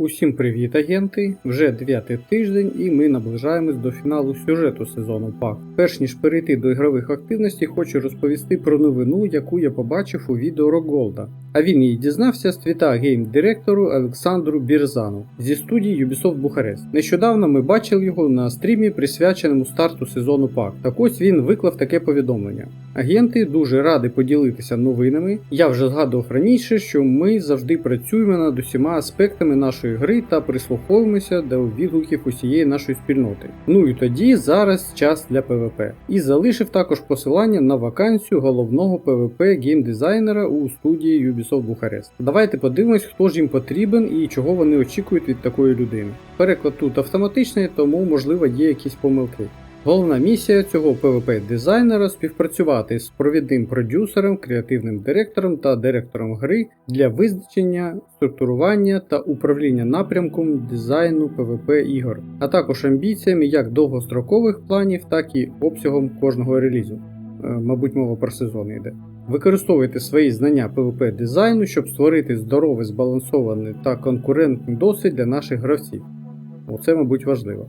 Усім привіт, агенти! Вже дев'ятий тиждень, і ми наближаємось до фіналу сюжету сезону ПАК. Перш ніж перейти до ігрових активностей, хочу розповісти про новину, яку я побачив у відео Рокголда. А він її дізнався з твіта гейм-директору Олександру Бірзану зі студії Ubisoft Бухарест. Нещодавно ми бачили його на стрімі, присвяченому старту сезону ПАК. Так ось він виклав таке повідомлення. Агенти дуже раді поділитися новинами. Я вже згадував раніше, що ми завжди працюємо над усіма аспектами нашої гри та прислуховуємося до відгуків усієї нашої спільноти. Ну і тоді зараз час для ПВП. І залишив також посилання на вакансію головного ПВП геймдизайнера у студії Ubisoft Бухарест. Давайте подивимось, хто ж їм потрібен і чого вони очікують від такої людини. Переклад тут автоматичний, тому можливо є якісь помилки. Головна місія цього PvP-дизайнера співпрацювати з провідним продюсером, креативним директором та директором гри для визначення, структурування та управління напрямком дизайну PvP ігор, а також амбіціями як довгострокових планів, так і обсягом кожного релізу. Е, Мабуть, мова про сезон йде. Використовуйте свої знання PvP дизайну, щоб створити здоровий, збалансований та конкурентний досвід для наших гравців. Оце, мабуть, важливо.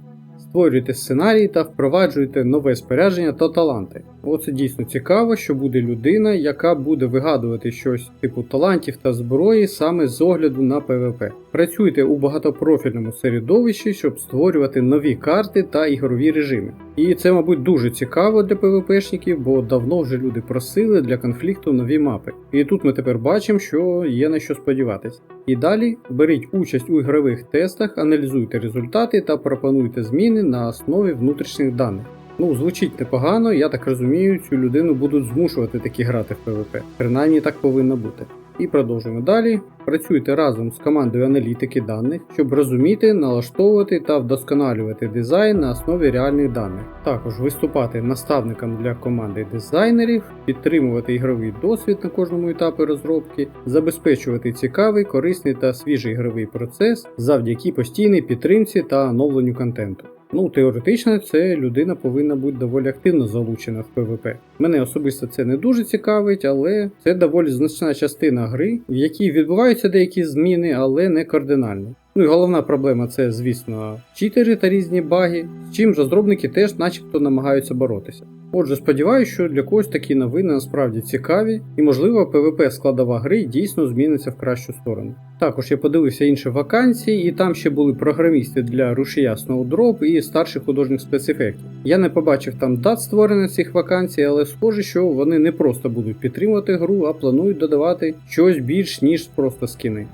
Створюйте сценарії та впроваджуйте нове спорядження та таланти. Оце дійсно цікаво, що буде людина, яка буде вигадувати щось типу талантів та зброї саме з огляду на ПВП. Працюйте у багатопрофільному середовищі, щоб створювати нові карти та ігрові режими. І це, мабуть, дуже цікаво для ПВПшників, бо давно вже люди просили для конфлікту нові мапи. І тут ми тепер бачимо, що є на що сподіватись. І далі беріть участь у ігрових тестах, аналізуйте результати та пропонуйте зміни на основі внутрішніх даних. Ну, звучить непогано, я так розумію, цю людину будуть змушувати такі грати в ПВП. Принаймні так повинно бути. І продовжуємо далі. Працюйте разом з командою аналітики даних, щоб розуміти, налаштовувати та вдосконалювати дизайн на основі реальних даних. Також виступати наставником для команди дизайнерів, підтримувати ігровий досвід на кожному етапі розробки, забезпечувати цікавий, корисний та свіжий ігровий процес завдяки постійній підтримці та оновленню контенту. Ну, теоретично, це людина повинна бути доволі активно залучена в ПВП. Мене особисто це не дуже цікавить, але це доволі значна частина гри, в якій відбуваються деякі зміни, але не кардинально. Ну і головна проблема це, звісно, читери та різні баги, з чим розробники теж начебто намагаються боротися. Отже, сподіваюся, що для когось такі новини насправді цікаві, і можливо ПВП складова гри дійсно зміниться в кращу сторону. Також я подивився інші вакансії, і там ще були програмісти для рушія Snowdrop і старших художніх спецефектів. Я не побачив там дат створення цих вакансій, але схоже, що вони не просто будуть підтримувати гру, а планують додавати щось більш ніж просто скіни.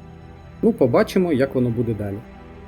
Ну, побачимо, як воно буде далі.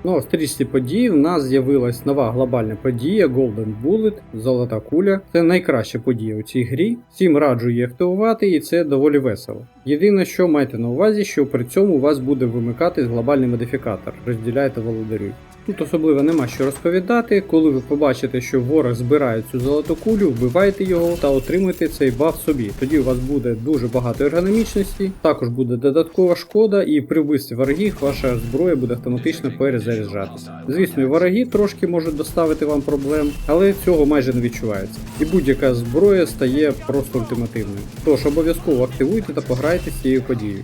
Ну, в стрічці подій в нас з'явилась нова глобальна подія Golden Bullet, Золота куля. Це найкраща подія у цій грі. Всім раджу її активувати, і це доволі весело. Єдине, що майте на увазі, що при цьому у вас буде вимикатись глобальний модифікатор, розділяйте володарюй. Тут особливо нема що розповідати. Коли ви побачите, що ворог збирає цю золоту кулю, вбивайте його та отримуйте цей баф собі. Тоді у вас буде дуже багато ергономічності, також буде додаткова шкода, і при вбивстві ворогів ваша зброя буде автоматично перезаряджатися. Звісно, вороги трошки можуть доставити вам проблем, але цього майже не відчувається. І будь-яка зброя стає просто ультимативною. Тож обов'язково активуйте та пограйте з цією подією.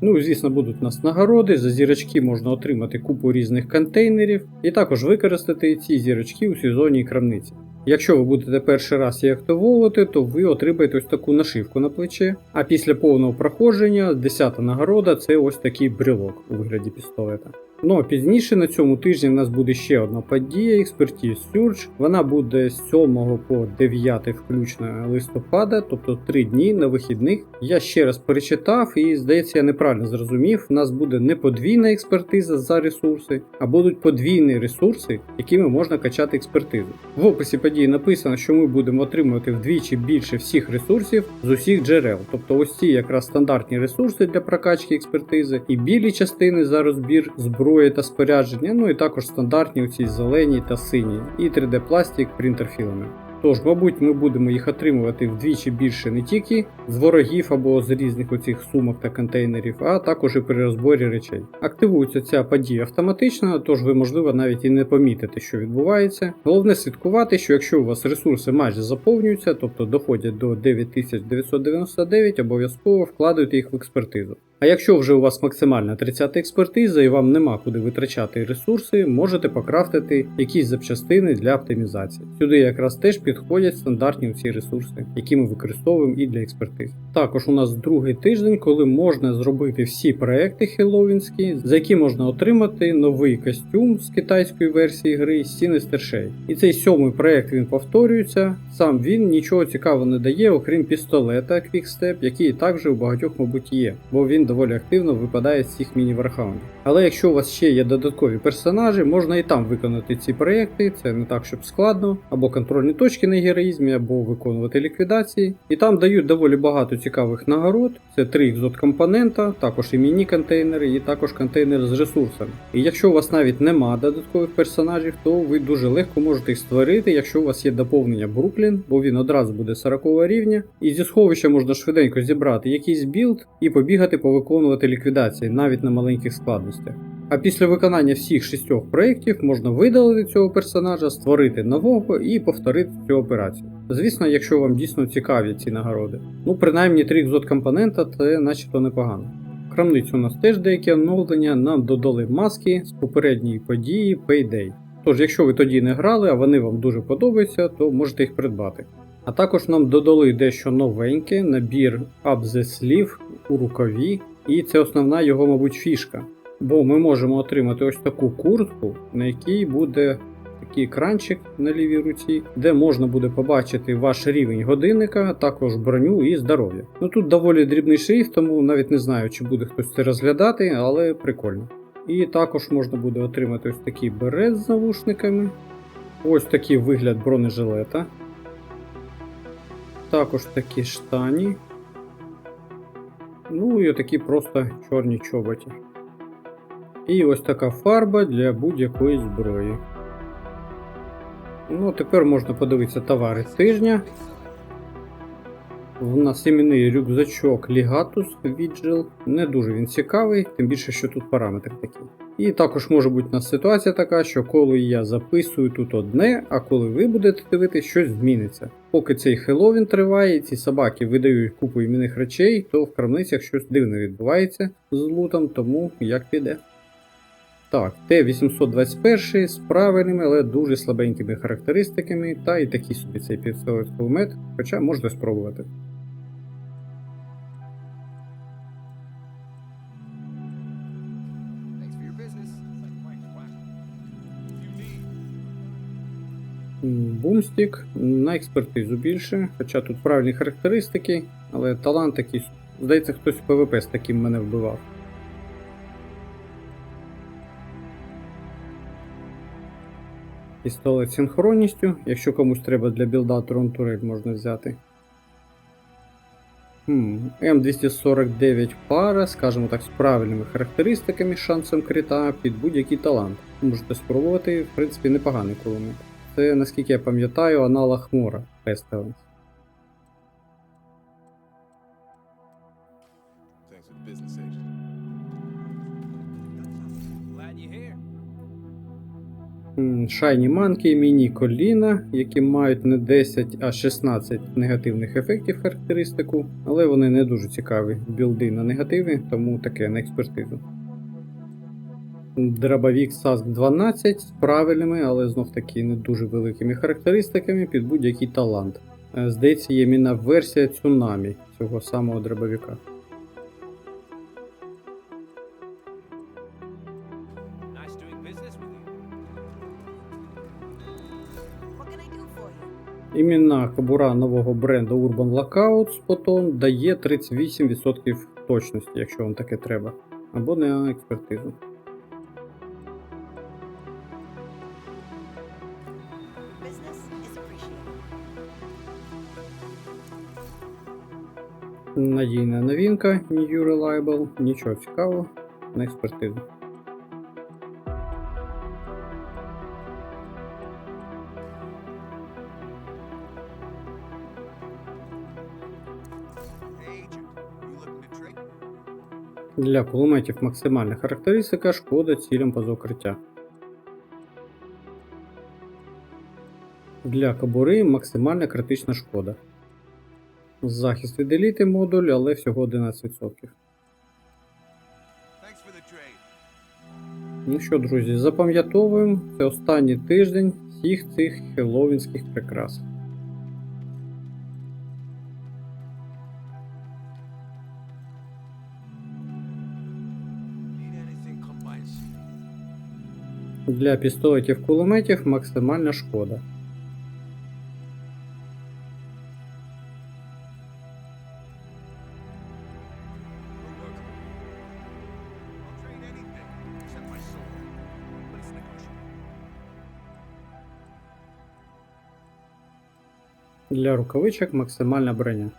Ну, звісно, будуть у нас нагороди. За зірочки можна отримати купу різних контейнерів і також використати ці зірочки у сезонній крамниці. Якщо ви будете перший раз її активовувати, то ви отримаєте ось таку нашивку на плече. А після повного проходження 10 нагорода це ось такий брілок у вигляді пістолета. Ну а пізніше на цьому тижні в нас буде ще одна подія Expertise Surge. Вона буде з 7 по 9 включно листопада, тобто 3 дні на вихідних. Я ще раз перечитав і, здається, я неправильно зрозумів. У нас буде не подвійна експертиза за ресурси, а будуть подвійні ресурси, якими можна качати експертизу. В описі події написано, що ми будемо отримувати вдвічі більше всіх ресурсів з усіх джерел. Тобто ось ці якраз стандартні ресурси для прокачки експертизи, і білі частини за розбір зброї та спорядження, ну і також стандартні оці зелені та сині, і 3D пластик принтер філами. Тож, мабуть, ми будемо їх отримувати вдвічі більше не тільки з ворогів або з різних оцих сумок та контейнерів, а також і при розборі речей. Активується ця подія автоматично, тож ви, можливо, навіть і не помітите, що відбувається. Головне слідкувати, що якщо у вас ресурси майже заповнюються, тобто доходять до 9999, обов'язково вкладуйте їх в експертизу. А якщо вже у вас максимальна 30 експертиза і вам нема куди витрачати ресурси, можете покрафтити якісь запчастини для оптимізації. Сюди якраз теж підходять стандартні ці ресурси, які ми використовуємо і для експертиз. Також у нас другий тиждень, коли можна зробити всі проекти хеллоуінські, за які можна отримати новий костюм з китайської версії гри Sinister Shade. І цей сьомий проект він повторюється. Сам він нічого цікавого не дає, окрім пістолета Quickstep, який також у багатьох, мабуть, є, бо він доволі активно випадає з цих міні-вархаундів. Але якщо у вас ще є додаткові персонажі, можна і там виконати ці проекти, це не так, щоб складно, або контрольні точки на героїзмі, або виконувати ліквідації. І там дають доволі багато цікавих нагород. Це три екзот компонента, також і міні-контейнери, і також контейнери з ресурсами. І якщо у вас навіть нема додаткових персонажів, то ви дуже легко можете їх створити, якщо у вас є доповнення Бруклін, бо він одразу буде 40 рівня. І зі сховища можна швиденько зібрати якийсь білд і побігати повиконувати ліквідації навіть на маленьких складностях. А після виконання всіх шістьох проєктів можна видалити цього персонажа, створити нового і повторити цю операцію. Звісно, якщо вам дійсно цікаві ці нагороди. Ну, принаймні 3 екзот компонента це начебто непогано. В крамниці у нас теж деякі оновлення, нам додали маски з попередньої події Payday. Тож, якщо ви тоді не грали, а вони вам дуже подобаються, то можете їх придбати. А також нам додали дещо новеньке, набір Up the Sleeve у рукаві, і це основна його, мабуть, фішка. Бо ми можемо отримати ось таку куртку, на якій буде такий екранчик на лівій руці, де можна буде побачити ваш рівень годинника, також броню і здоров'я. Ну тут доволі дрібний шрифт, тому навіть не знаю, чи буде хтось це розглядати, але прикольно. І також можна буде отримати ось такий берет з навушниками. Ось такий вигляд бронежилета. Також такі штані. Ну і отакі просто чорні чоботі. І ось така фарба для будь-якої зброї. Ну, тепер можна подивитися товари тижня. В нас іменний рюкзачок Ligatus Vigil. Не дуже він цікавий, тим більше, що тут параметр такий. І також може бути у нас ситуація така, що коли я записую тут одне, а коли ви будете дивитися, щось зміниться. Поки цей Хеллоуін триває, ці собаки видають купу іменних речей, то в крамницях щось дивне відбувається з лутом, тому як піде. Так, Т-821 з правильними, але дуже слабенькими характеристиками, та і такий собі цей пістолет кулемет, хоча можна спробувати. Бумстік на експертизу більше, хоча тут правильні характеристики, але талант такий. Здається, хтось в ПВП з таким мене вбивав. Пістолет з синхронністю. Якщо комусь треба для білда Трон Турель можна взяти. М249 пара, скажімо так, з правильними характеристиками, шансом крита під будь-який талант. Можете спробувати, в принципі, непоганий кулемет. Це, наскільки я пам'ятаю, аналог Мора Pestilence. Thanks for the business agent. Glad you're here. М, Shiny Monkey, міні коліна, які мають не 10, а 16 негативних ефектів характеристику, але вони не дуже цікаві білди на негативи, тому таке на експертизу. Дробовік SAS 12 з правильними, але знов таки не дуже великими характеристиками під будь-який талант. Е, Здається, є міна версія Tsunami цього самого you? Імінна кобура нового бренду Urban Lockout з Poton дає 38% точності, якщо вам таке треба, або на експертизу. Надійна новинка New Reliable, нічого цікавого на експертизу. Для кулеметів максимальна характеристика шкода цілям поза укриття. Для кобури максимальна критична шкода. Захист від еліти модуль, але всього 11%. Ну що, друзі, запам'ятовуємо це останній тиждень всіх цих хеловінських прикрас. Для пістолетів кулеметів максимальна шкода. Для рукавичок максимальна броня.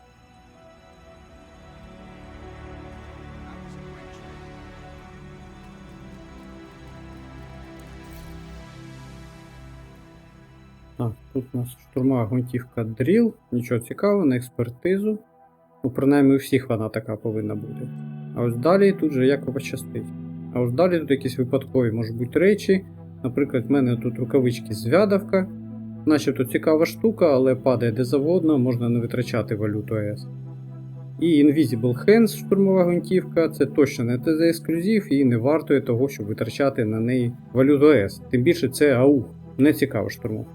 Так, тут у нас штурмова гвинтівка Drill, нічого цікавого, на експертизу. Ну, принаймні у всіх вона така повинна бути. А ось далі тут же як пощастить. А ось далі тут якісь випадкові можуть бути речі. Наприклад, в мене тут рукавички звядавка. Начебто цікава штука, але падає де завгодно, можна не витрачати валюту АЕС. І Invisible Hands штурмова гвинтівка, це точно не ТЗ ексклюзив і не вартує того, щоб витрачати на неї валюту АЕС. Тим більше це АУ, не цікава штурмова.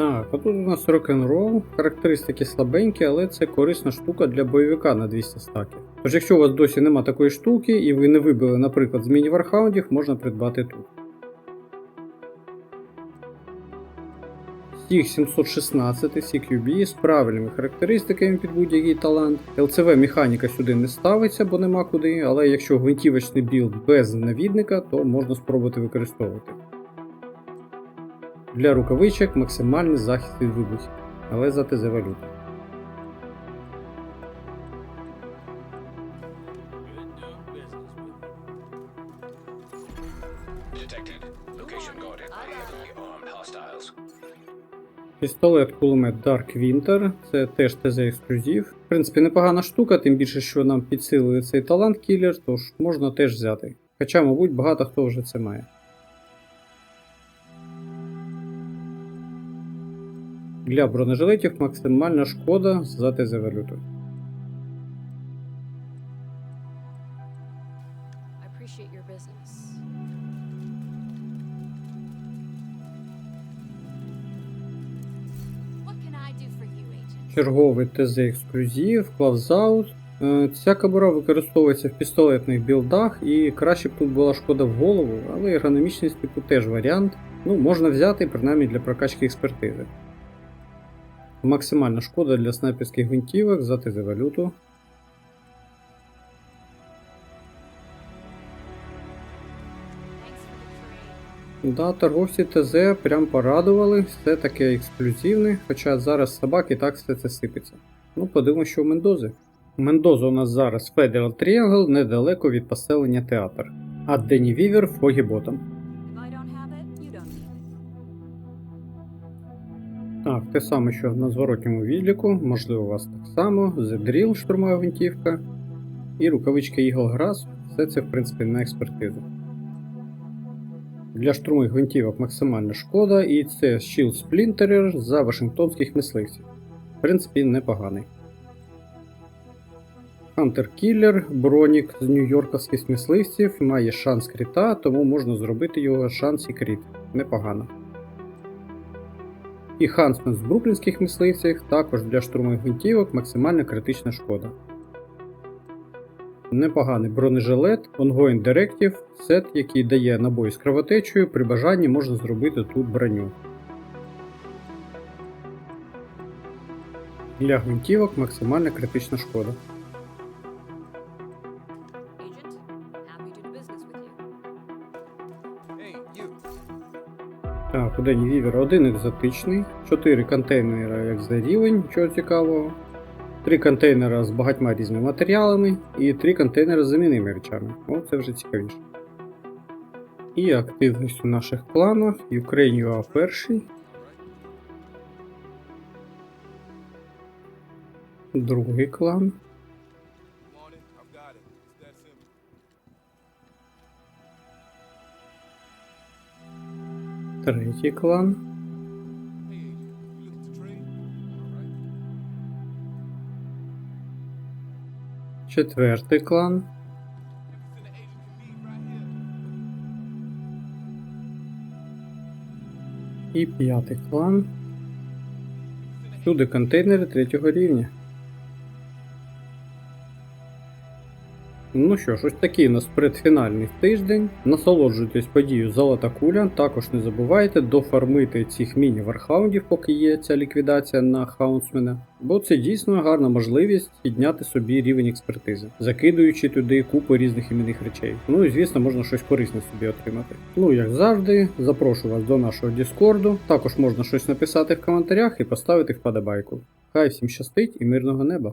Так, а тут у нас рок-н-рол, характеристики слабенькі, але це корисна штука для бойовика на 200 стаків. Тож, якщо у вас досі нема такої штуки і ви не вибили, наприклад, з міні-вархаундів, можна придбати тут. Стіг 716 CQB з правильними характеристиками під будь-який талант. ЛЦВ механіка сюди не ставиться, бо нема куди, але якщо гвинтівочний білд без навідника, то можна спробувати використовувати. Для рукавичок максимальний захист від вибухів, але за ТЗ hostiles. Пістолет кулемет Dark Winter, це теж ТЗ ексклюзив. В принципі, непогана штука, тим більше, що нам підсилили цей талант кілер, тож можна теж взяти. Хоча, мабуть, багато хто вже це має. Для бронежилетів максимальна шкода за ТЗ валюту. Черговий ТЗ ексклюзив, клавзаут. Е, Ця кобура використовується в пістолетних білдах і краще б тут була шкода в голову, але ергономічність типу теж варіант. Ну, можна взяти принаймні для прокачки експертизи. Максимальна шкода для снайперських гвинтівок за ТЗ валюту. Да, торговці ТЗ прям порадували, все таке ексклюзивне, хоча зараз собак і так все це сипеться. Ну, подивимося, що у Мендози. Мендоза у нас зараз Federal Triangle недалеко від поселення театр, а Дені Вівер Фогі Ботом. Те саме, що на зворотньому відліку, можливо, у вас так само, Drill штурмова гвинтівка і рукавички Eagle Grass, все це в принципі на експертизу. Для штурмових гвинтівок максимальна шкода, і це Shield Splinterer за вашингтонських мисливців. В принципі, непоганий. Hunter Killer, бронік з нью-йорківських мисливців, має шанс кріта, тому можна зробити його шанс і кріт. Непогано. І Хансмен з бруклінських мисливців також для штурмових гвинтівок максимальна критична шкода. Непоганий бронежилет, Ongoing Directive, сет, який дає набої з кровотечею, при бажанні можна зробити тут броню. Для гвинтівок максимальна критична шкода. Agent, Так, у Вівер один екзотичний, 4 контейнери як за рівень, нічого цікавого, 3 контейнери з багатьма різними матеріалами і 3 контейнери з замінними речами. О, це вже цікавіше. І активність у наших кланах. Ukraine UA перший. Другий клан. Третій клан. Четвертий клан. І п'ятий клан. Сюди контейнери третього рівня. Ну що ж, ось такий у нас предфінальний тиждень. Насолоджуйтесь подією Золота куля. Також не забувайте дофармити цих міні-вархаундів, поки є ця ліквідація на хаунсмена. Бо це дійсно гарна можливість підняти собі рівень експертизи, закидуючи туди купу різних іменних речей. Ну і звісно, можна щось корисне собі отримати. Ну як завжди, запрошую вас до нашого Діскорду. Також можна щось написати в коментарях і поставити вподобайку. Хай всім щастить і мирного неба!